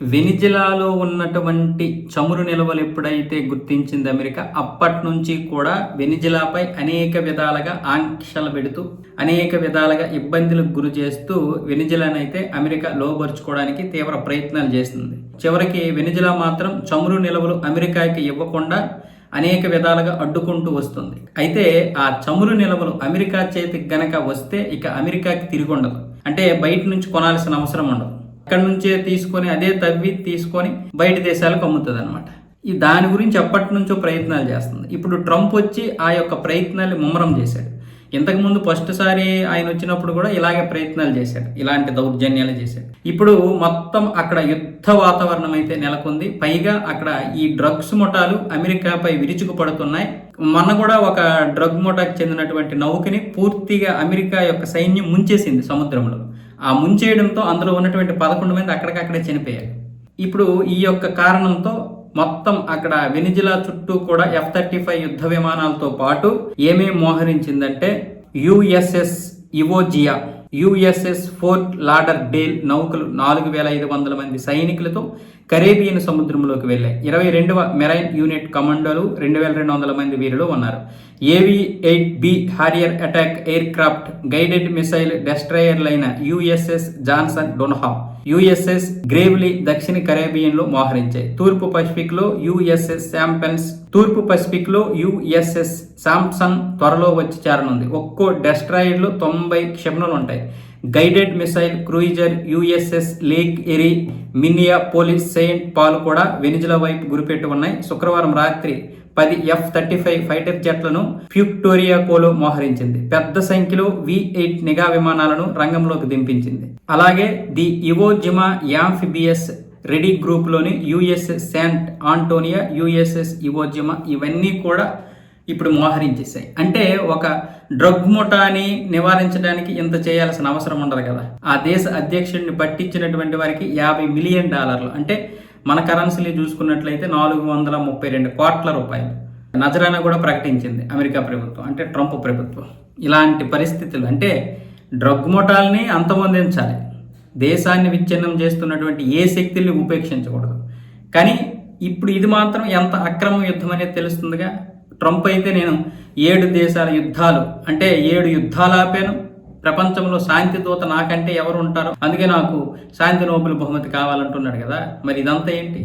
వెనిజిలాలో ఉన్నటువంటి చమురు నిల్వలు ఎప్పుడైతే గుర్తించింది అమెరికా అప్పటి నుంచి కూడా వెనిజిలాపై అనేక విధాలుగా ఆంక్షలు పెడుతూ అనేక విధాలుగా ఇబ్బందులకు గురి చేస్తూ వెనిజిలానైతే అమెరికా లోపరుచుకోవడానికి తీవ్ర ప్రయత్నాలు చేస్తుంది చివరికి వెనిజిలా మాత్రం చమురు నిల్వలు అమెరికాకి ఇవ్వకుండా అనేక విధాలుగా అడ్డుకుంటూ వస్తుంది. అయితే ఆ చమురు నిల్వలు అమెరికా చేతికి గనక వస్తే ఇక అమెరికాకి తిరిగి ఉండదు. అంటే బయట నుంచి కొనాల్సిన అవసరం ఉండదు. ఇక్కడ నుంచే తీసుకొని అదే తవ్వి తీసుకొని బయట దేశాలకు అమ్ముతుంది అనమాట ఈ దాని గురించి అప్పటి నుంచో ప్రయత్నాలు చేస్తుంది. ఇప్పుడు ట్రంప్ వచ్చి ఆ యొక్క ప్రయత్నాలు ముమ్మరం చేశాడు. ఇంతకుముందు ఫస్ట్ సారి ఆయన వచ్చినప్పుడు కూడా ఇలాగే ప్రయత్నాలు చేశాడు. ఇలాంటి దౌర్జన్యాలు చేశాడు. ఇప్పుడు మొత్తం అక్కడ యుద్ధ వాతావరణం అయితే నెలకొంది. పైగా అక్కడ ఈ డ్రగ్స్ ముఠాలు అమెరికాపై విరుచుకు పడుతున్నాయి మొన్న కూడా ఒక డ్రగ్ ముఠాకి చెందినటువంటి నౌకని పూర్తిగా అమెరికా యొక్క సైన్యం ముంచేసింది సముద్రంలో. ఆ ముంచేయడంతో అందులో ఉన్నటువంటి పదకొండు మంది అక్కడికక్కడే చనిపోయారు. ఇప్పుడు ఈ యొక్క కారణంతో మొత్తం అక్కడ వెనిజిలా చుట్టూ కూడా ఎఫ్ థర్టీ ఫైవ్ యుద్ధ విమానాలతో పాటు ఏమేం మోహరించిందంటే USS Iwo Jima USS Fort Lauderdale నౌకలు నాలుగు వేల ఐదు వందల మంది సైనికులతో కరేబియన్ సముద్రంలోకి వెళ్ళాయి. ఇరవై రెండవ మెరైన్ యూనిట్ కమాండోలు రెండు వేల రెండు వందల మంది వీరులు ఉన్నారు. AV eight B Harrier attack aircraft guided missile డెస్ట్రయర్లైన USS Johnson Dunham USS Gravely దక్షిణ కరేబియన్లో మోహరించాయి. తూర్పు పసిఫిక్లో యుఎస్ఎస్ శాంపెన్స్ తూర్పు పసిఫిక్లో యుఎస్ఎస్ శాంసంగ్ త్వరలో వచ్చి చేరనుంది. ఒక్కో డెస్ట్రాయిడ్లో తొంభై క్షిపణులు ఉంటాయి guided missile cruiser USS Lake Erie Minneapolis Saint Paul కూడా వెనిజులా వైపు గురిపెట్టి ఉన్నాయి శుక్రవారం రాత్రి పది ఎఫ్ థర్టీ ఫైవ్ ఫైటర్ జెట్లను ఫ్యూక్టోరియాకోలో మోహరించింది. పెద్ద సంఖ్యలో వి ఎయిట్ నిఘా విమానాలను రంగంలోకి దింపించింది. అలాగే the Iwo Jima amphibious ready గ్రూప్లోని USS San Antonio USS Iwo Jima ఇవన్నీ కూడా ఇప్పుడు మోహరించేసాయి అంటే ఒక డ్రగ్ ముఠాని నివారించడానికి ఇంత చేయాల్సిన అవసరం ఉండదు కదా. ఆ దేశ అధ్యక్షుడిని పట్టించినటువంటి వారికి యాభై మిలియన్ డాలర్లు. అంటే మన కరెన్సీని చూసుకున్నట్లయితే నాలుగు వందల ముప్పై రెండు కోట్ల రూపాయలు. నజరానా కూడా ప్రకటించింది అమెరికా ప్రభుత్వం అంటే ట్రంప్ ప్రభుత్వం. ఇలాంటి పరిస్థితులు అంటే డ్రగ్ ముఠాలని అంతమొందించాలి. దేశాన్ని విచ్ఛిన్నం చేస్తున్నటువంటి ఏ శక్తుల్ని ఉపేక్షించకూడదు. కానీ ఇప్పుడు ఇది మాత్రం ఎంత అక్రమ యుద్ధం అనేది తెలుస్తుందిగా? ట్రంప్ అయితే నేను ఏడు దేశాల యుద్ధాలు అంటే ఏడు యుద్ధాలు ఆపాను. ప్రపంచంలో శాంతి దూత నాకంటే ఎవరు ఉంటారు అందుకే నాకు శాంతి నోబెల్ బహుమతి కావాలంటున్నాడు కదా. మరి ఇదంతా ఏంటి?